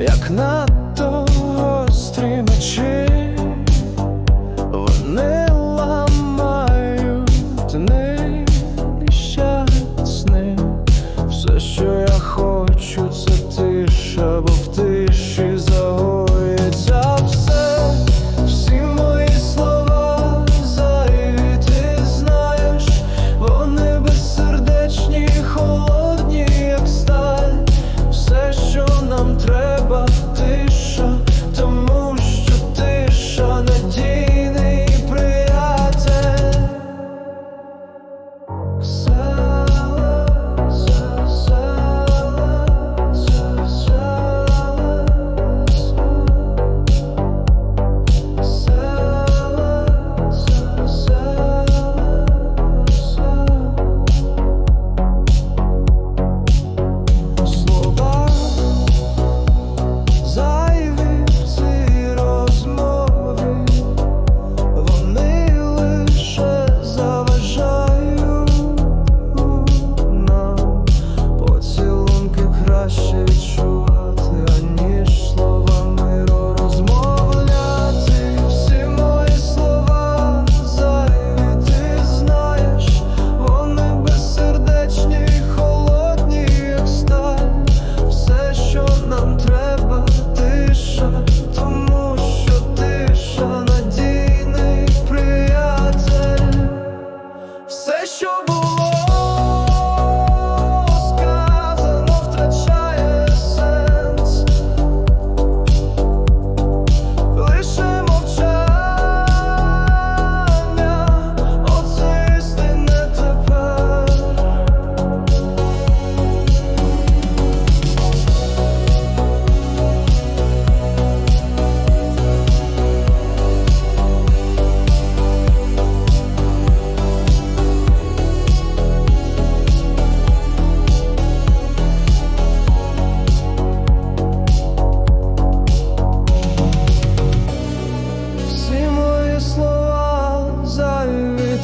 як на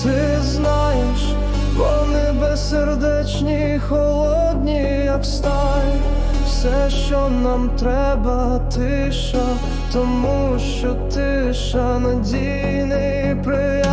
ти знаєш, вони безсердечні, холодні, як сталь, все, що нам треба, тиша, тому що тиша надійний приятель.